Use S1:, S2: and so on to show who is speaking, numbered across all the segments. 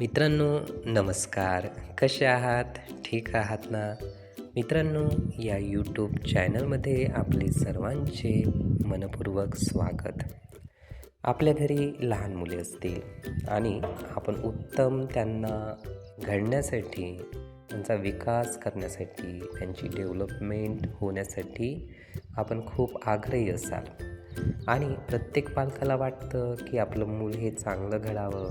S1: मित्रांनो नमस्कार. कसे आहात? ठीक आहात ना? मित्रांनो या यूट्यूब चॅनलमध्ये आपले सर्वांचे मनपूर्वक स्वागत. आपल्या घरी लहान मुले असतील आणि आपण उत्तम त्यांना घडण्यासाठी त्यांचा विकास करण्यासाठी त्यांची डेव्हलपमेंट होण्यासाठी आपण खूप आग्रही असाल. आणि प्रत्येक पालकाला वाटतं की आपलं मूल हे चांगलं घडावं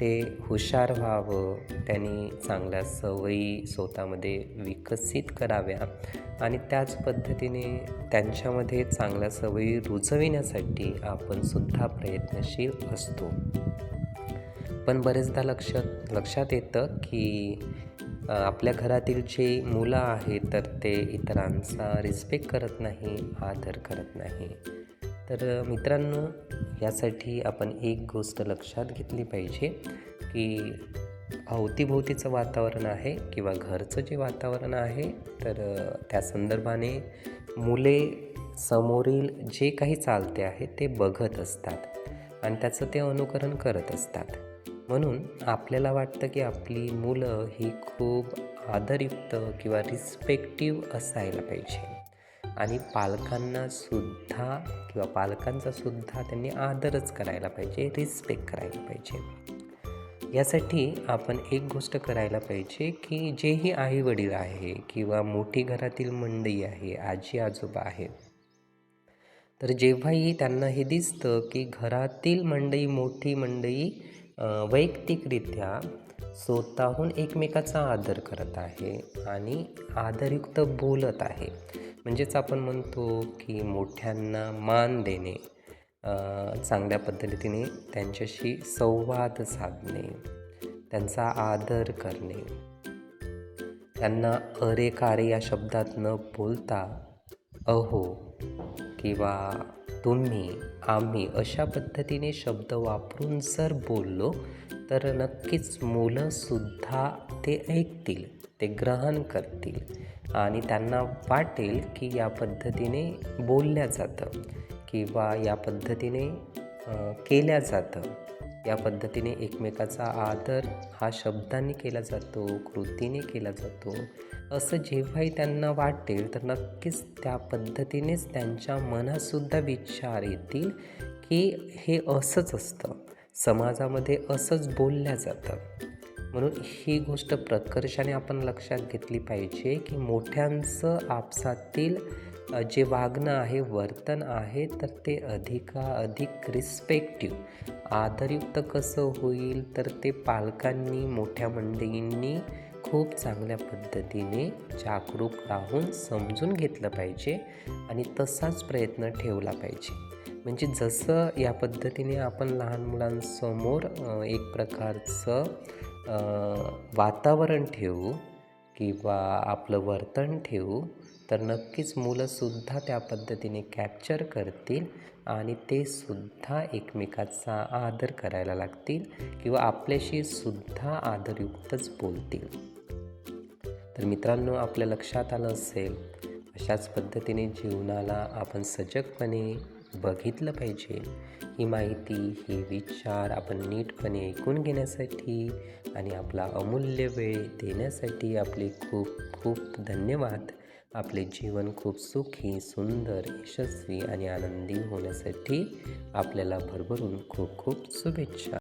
S1: ते हुशार व्हावं त्यांनी चांगल्या सवयी स्वतःमध्ये विकसित कराव्या आणि त्याच पद्धतीने त्यांच्यामध्ये चांगल्या सवयी रुजविण्यासाठी आपण सुद्धा प्रयत्नशील असतो. पण बरेचदा लक्षात लक्षात येतं की आपल्या घरातील जे मुलं आहेत तर ते इतरांचा रिस्पेक्ट करत नाही आदर करत नाही. तर मित्रांनो यासाठी आपण एक गोष्ट लक्षात घेतली पाहिजे की अवतीभोवतीचं वातावरण आहे किंवा घरचं जे वातावरण आहे तर त्या संदर्भाने मुले समोरील जे काही चालते आहे ते बघत असतात आणि त्याचं ते अनुकरण करत असतात. म्हणून आपल्याला वाटतं की आपली मुलं ही खूप आदरयुक्त किंवा रिस्पेक्टिव्ह असायला पाहिजे. आणि पालकांना सुद्धा किंवा पालकांचा सुद्धा त्यांनी आदरच करायला पाहिजे रिस्पेक्ट करायला पाहिजे. यासाठी आपण एक गोष्ट करायला पाहिजे की जेही आई वडील आहे किंवा मोठी घरातील मंडई आहे आजी आजोबा आहेत तर जेव्हाही त्यांना हे दिसतं की घरातील मंडई मोठी मंडई वैयक्तिकरित्या स्वतःहून एकमेकाचा आदर करत आहे आणि आदरयुक्त बोलत आहे. म्हणजेच आपण म्हणतो की मोठ्यांना मान देणे चांगल्या पद्धतीने त्यांच्याशी संवाद साधणे त्यांचा आदर करणे. त्यांना अरे कारे या शब्दात न बोलता अहो किंवा तुम्ही आम्ही अशा पद्धतीने शब्द वापरून जर बोललो तर नक्कीच मुलंसुद्धा ते ऐकतील ते ग्रहण करतील आणि त्यांना वाटेल की या पद्धतीने बोलल्या जातं किंवा या पद्धतीने केल्या जातं. या पद्धतीने एकमेकाचा आदर हा शब्दांनी केला जातो कृतीने केला जातो. असं जेव्हाही त्यांना वाटेल तर नक्कीच त्या पद्धतीनेच त्यांच्या मनातसुद्धा विचार येतील की हे असंच असतं. समाजामध्ये असंच बोलल्या जातं. म्हणून ही गोष्ट प्रकर्षाने आपण लक्षात घेतली पाहिजे की मोठ्यांचं आपसातील जे वागणं आहे वर्तन आहे तर ते अधिकाधिक रिस्पेक्टिव्ह आदरयुक्त कसं होईल तर ते पालकांनी मोठ्या मंडळींनी खूप चांगल्या पद्धतीने जागरूक राहून समजून घेतलं पाहिजे आणि तसाच प्रयत्न ठेवला पाहिजे. म्हणजे जसं या पद्धतीने आपण लहान मुलांसमोर एक प्रकारचं वातावरण ठेवू किंवा आपलं वर्तन ठेवू तर नक्कीच मुलंसुद्धा त्या पद्धतीने कॅप्चर करतील आणि ते सुद्धा एकमेकाचा आदर करायला लागतील किंवा आपल्याशी सुद्धा आदरयुक्तच बोलतील. तर मित्रांनो आपल्या लक्षात आलं असेल अशाच पद्धतीने जीवनाला आपण सजगपणे बघितलं पाहिजे. ही माहिती हे विचार आपण नीटपणे ऐकून घेण्यासाठी आणि आपला अमूल्य वेळ देण्यासाठी आपले खूप खूप धन्यवाद. आपले जीवन खूप सुखी सुंदर यशस्वी आणि आनंदी होण्यासाठी आपल्याला भरभरून खूप खूप शुभेच्छा.